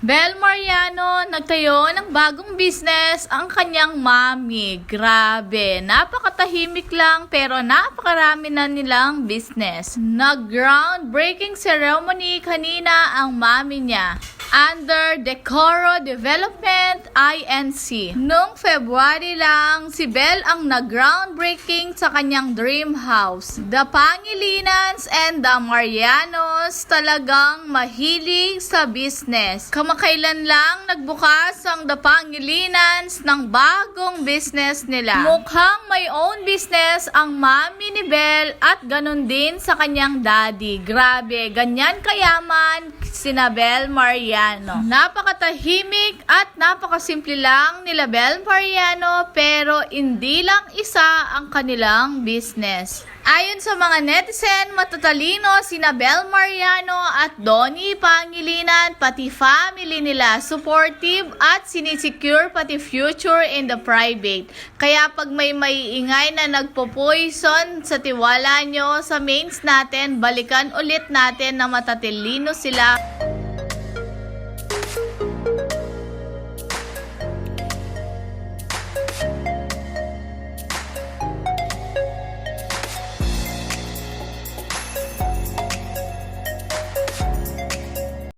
Bel Mariano, nagtayo ng bagong business ang kanyang mami. Grabe, napakatahimik lang pero napakarami na nilang business. Nag-groundbreaking ceremony kanina ang mami niya under Decoro Development INC. Noong February lang, si Bel ang nag-groundbreaking sa kanyang dream house. The Pangilinans and the Marianos talagang mahilig sa business. Kamakailan lang nagbukas ang The Pangilinans ng bagong business nila. Mukhang may own business ang mami ni Bel at ganun din sa kanyang daddy. Grabe, ganyan kayaman sina Bel Mariano. Napakatahimik at napakasimple lang nila Bel Mariano pero hindi lang isa ang kanilang business. Ayon sa mga netizen, matatalino sina Bel Mariano at Donnie Pangilinan, pati family nila, supportive at sinisecure pati future in the private. Kaya pag may maiingay na nagpo-poison sa tiwala nyo sa mains natin, balikan ulit natin na matatalino sila